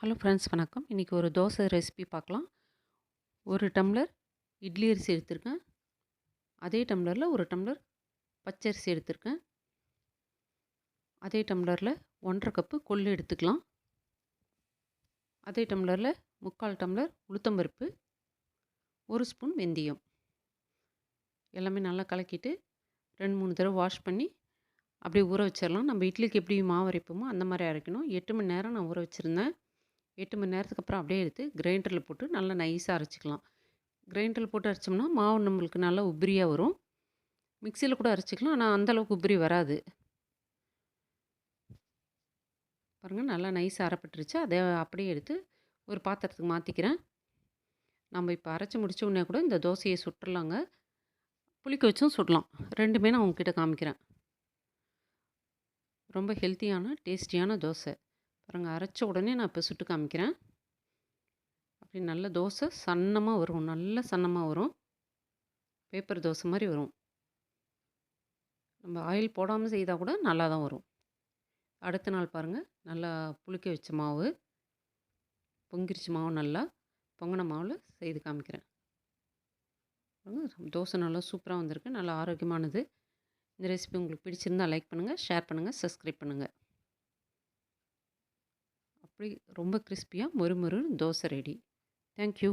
Hello friends வணக்கம். இன்றைக்கி ஒரு தோசை ரெசிபி பார்க்கலாம். ஒரு டம்ளர் இட்லி அரிசி எடுத்திருக்கேன். அதே டம்ளரில் ஒரு டம்ளர் பச்சரிசி எடுத்திருக்கேன். அதே டம்ளரில் ஒன்றரை கப்பு கொள்ளு எடுத்துக்கலாம். அதே டம்ளரில் முக்கால் டம்ளர் உளுத்தம்பருப்பு ஒரு ஸ்பூன் வெந்தயம். எல்லாமே நல்லா கலக்கிட்டு ரெண்டு மூணு தடவை வாஷ் பண்ணி அப்படியே ஊற வச்சிடலாம். நம்ம இட்லிக்கு எப்படி மாவு அரைப்போமோ அந்த மாதிரி அரைக்கணும். எட்டு மணி நேரம் நான் ஊற வச்சுருந்தேன். எட்டு மணி நேரத்துக்கு அப்புறம் அப்படியே எடுத்து கிரைண்டரில் போட்டு நல்லா நைஸாக அரைச்சிக்கலாம். கிரைண்டரில் போட்டு அரைச்சோம்னா மாவு நம்மளுக்கு நல்லா உபிரியாக வரும். மிக்சியில் கூட அரைச்சிக்கலாம். ஆனால் அந்தளவுக்கு உபிரி வராது. பாருங்கள் நல்லா நைஸாக அரைப்பட்டுருச்சு. அதை அப்படியே எடுத்து ஒரு பாத்திரத்துக்கு மாற்றிக்கிறேன் நம்ம இப்போ அரைச்சி முடிச்ச உடனே கூட இந்த தோசையை சுட்டுடலாங்க புளிக்க வச்சும் சுடலாம் ரெண்டுமே நான் உங்ககிட்ட காமிக்கிறேன். ரொம்ப ஹெல்த்தியான டேஸ்டியான தோசை. பாருங்கள் அரைச்ச உடனே நான் இப்போ சுட்டு காமிக்கிறேன். அப்படி நல்ல தோசை சன்னமாக வரும் நல்ல சன்னமாக வரும். பேப்பர் தோசை மாதிரி வரும். நம்ம ஆயில் போடாமல் செய்தால் கூட நல்லா தான் வரும். அடுத்த நாள் பாருங்கள் நல்லா புளிக்க வச்ச மாவு பொங்கிருச்சு மாவு நல்லா பொங்கின மாவில் செய்து காமிக்கிறேன். தோசை நல்லா சூப்பராக வந்திருக்கு நல்லா ஆரோக்கியமானது. இந்த ரெசிபி உங்களுக்கு பிடிச்சிருந்தால் லைக் பண்ணுங்கள் ஷேர் பண்ணுங்கள் சப்ஸ்கிரைப் பண்ணுங்கள் அப்படி ரொம்ப கிறிஸ்பியாக மொறு தோசை ரெடி தேங்க்யூ